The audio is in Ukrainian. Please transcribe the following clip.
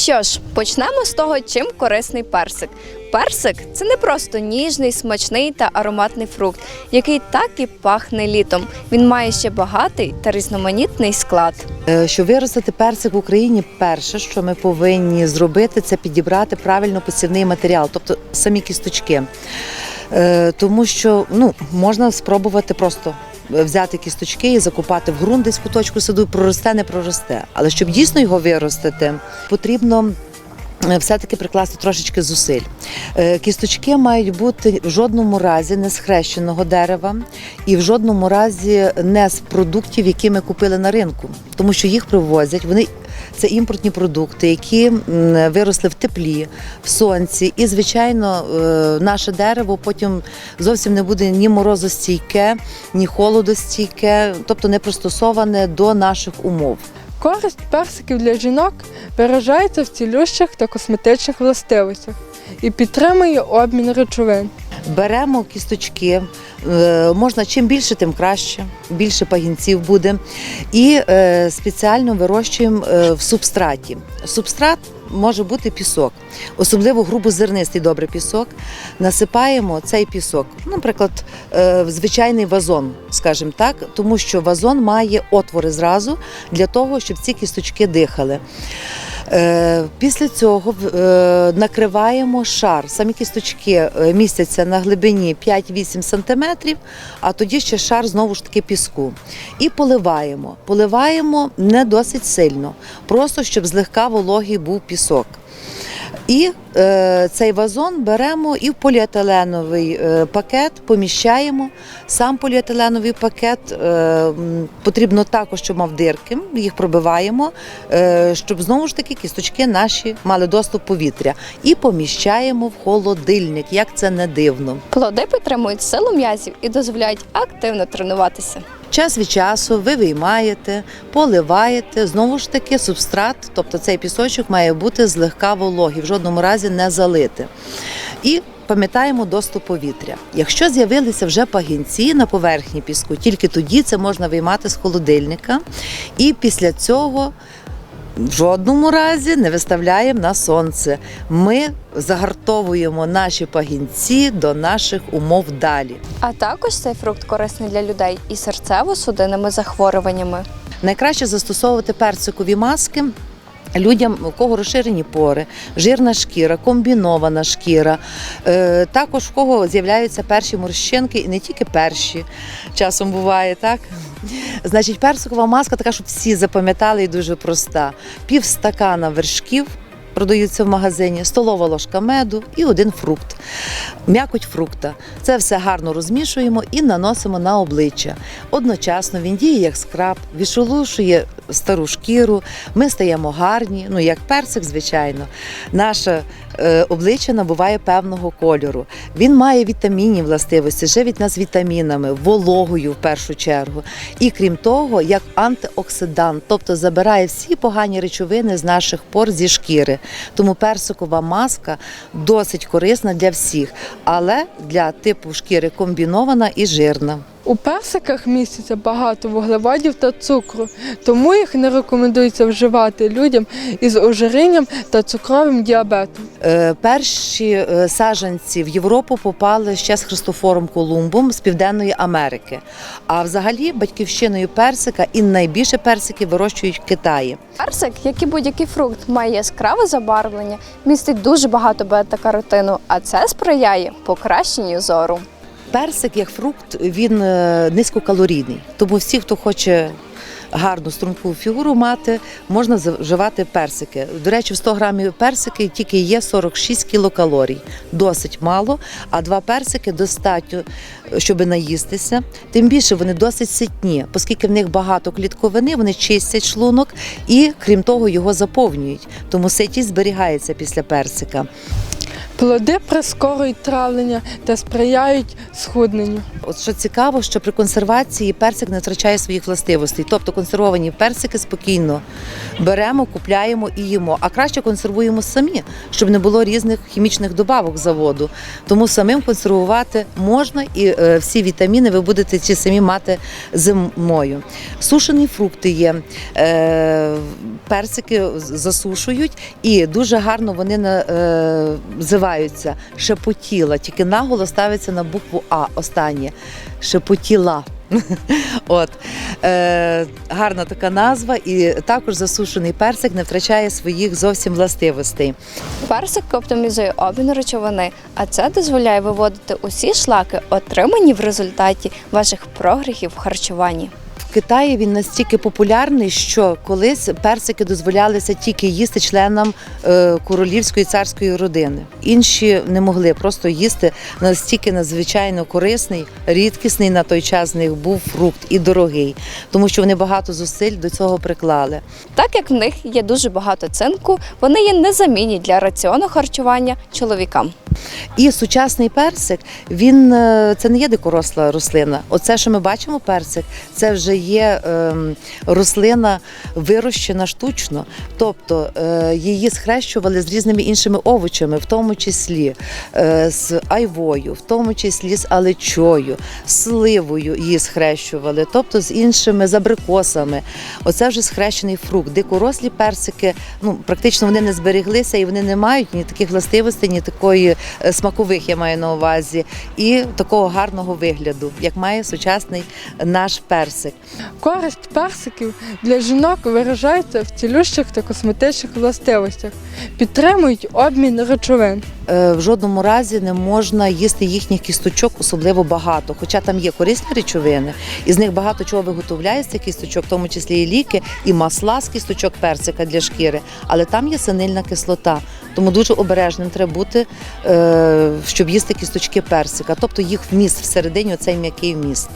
Що ж, почнемо з того, чим корисний персик. Персик це не просто ніжний, смачний та ароматний фрукт, який так і пахне літом. Він має ще багатий та різноманітний склад. Е, Щоб виростити персик в Україні, перше, що ми повинні зробити, це підібрати правильно посівний матеріал, тобто самі кісточки. Е, Тому що ну, можна спробувати просто взяти кісточки і закупати в ґрунт десь куточку саду, проросте, не проросте. Але щоб дійсно його виростити, потрібно. Е, Все-таки прикласти трошечки зусиль. Е, Кісточки мають бути в жодному разі не з хрещеного дерева і в жодному разі не з продуктів, які ми купили на ринку, тому що їх привозять. Вони це імпортні продукти, які виросли в теплі, в сонці. І, звичайно, е, наше дерево потім зовсім не буде ні морозостійке, ні холодостійке, тобто не пристосоване до наших умов. Користь персиків для жінок виражається в цілющих та косметичних властивостях і підтримує обмін речовин. Беремо кісточки, е, можна чим більше, тим краще. Більше пагінців буде. І е, спеціально вирощуємо е, в субстраті. Субстрат може бути пісок, особливо грубозернистий добрий пісок. Насипаємо цей пісок, наприклад, е, звичайний вазон, скажімо так, тому що вазон має отвори зразу для того, щоб ці кісточки дихали. Е, Після цього е, накриваємо шар. Самі кісточки е, містяться на глибині 5-8 см, а тоді ще шар знову ж таки піску. І поливаємо. Поливаємо не досить сильно, просто щоб злегка вологий був пісок. І е, цей вазон беремо і в поліетиленовий е, пакет поміщаємо. Сам поліетиленовий пакет е, потрібно також, щоб мав дирки, їх пробиваємо, е, щоб знову ж таки кісточки наші мали доступ повітря. І поміщаємо в холодильник, як це не дивно. Плоди підтримують силу м'язів і дозволяють активно тренуватися. Час від часу ви виймаєте, поливаєте. Знову ж таки, субстрат, тобто цей пісочок має бути злегка вологий, в жодному разі не залити. І пам'ятаємо доступ повітря. Якщо з'явилися вже пагінці на поверхні піску, тільки тоді це можна виймати з холодильника. І після цього в жодному разі не виставляємо на сонце. Ми загартовуємо наші пагінці до наших умов далі. А також цей фрукт корисний для людей із серцево-судинними захворюваннями. Найкраще застосовувати персикові маски. Людям, у кого розширені пори, жирна шкіра, комбінована шкіра. Е, також в кого з'являються перші морщинки, і не тільки перші, часом буває так. Значить, персикова маска така, щоб всі запам'ятали і дуже проста. Пів стакана вершків продаються в магазині, столова ложка меду і один фрукт. М'якоть фрукта. Це все гарно розмішуємо і наносимо на обличчя. Одночасно він діє як скраб, відшелушує стару шкіру. Ми стаємо гарні, ну як персик, звичайно. Наше е, обличчя набуває певного кольору. Він має вітамінні властивості, живить нас вітамінами, вологою в першу чергу. І крім того, як антиоксидант, тобто забирає всі погані речовини з наших пор зі шкіри. Тому персикова маска досить корисна для всіх, але для типу шкіри комбінована і жирна. У персиках міститься багато вуглеводів та цукру, тому їх не рекомендується вживати людям із ожирінням та цукровим діабетом. Е, Перші е, саджанці в Європу попали ще з Христофором Колумбом з Південної Америки. А взагалі батьківщиною персика і найбільше персики вирощують в Китаї. Персик, як і будь-який фрукт, має яскраве забарвлення, містить дуже багато бета-каротину, а це сприяє покращенню зору. Персик як фрукт він е, низькокалорійний, тому всі, хто хоче гарну струнку фігуру мати, можна вживати персики. До речі, в 100 грамів персики тільки є 46 кілокалорій. Досить мало, а два персики достатньо, щоб наїстися. Тим більше вони досить ситні, оскільки в них багато клітковини, вони чистять шлунок і, крім того, його заповнюють. Тому ситість зберігається після персика. Плоди прискорюють травлення та сприяють схудненню. От що цікаво, що при консервації персик не втрачає своїх властивостей. Тобто консервовані персики спокійно беремо, купляємо і їмо. А краще консервуємо самі, щоб не було різних хімічних добавок заводу. Тому самим консервувати можна і е, всі вітаміни ви будете ці самі мати зимою. Сушені фрукти є, е, персики засушують і дуже гарно вони називаються шепотіла. Тільки наголос ставиться на букву А останнє шепотіла. От е, гарна така назва, і також засушений персик не втрачає своїх зовсім властивостей. Персик оптимізує обмін речовини, а це дозволяє виводити усі шлаки, отримані в результаті ваших прогріхів в харчуванні. Китаї він настільки популярний, що колись персики дозволялися тільки їсти членам е, королівської царської родини. Інші не могли просто їсти настільки надзвичайно корисний, рідкісний на той час з них був фрукт і дорогий, тому що вони багато зусиль до цього приклали. Так як в них є дуже багато цинку, вони є незамінні для раціону харчування чоловікам. І сучасний персик він е, це не є дикоросла рослина. Оце, що ми бачимо, персик, це вже є ем, рослина вирощена штучно. Тобто е, її схрещували з різними іншими овочами, в тому числі е, з айвою, в тому числі з алечою, сливою її схрещували, тобто з іншими з абрикосами. Оце вже схрещений фрукт. Дикорослі персики, ну практично вони не збереглися і вони не мають ні таких властивостей, ні такої е, смакових, я маю на увазі, і такого гарного вигляду, як має сучасний наш персик. Користь персиків для жінок виражається в цілющих та косметичних властивостях, підтримують обмін речовин. Е, В жодному разі не можна їсти їхніх кісточок особливо багато, хоча там є корисні речовини, і з них багато чого виготовляється кісточок, в тому числі і ліки, і масла з кісточок персика для шкіри, але там є синильна кислота. Тому дуже обережним треба бути, е, щоб їсти кісточки персика, тобто їх вміст всередині, оцей м'який вміст.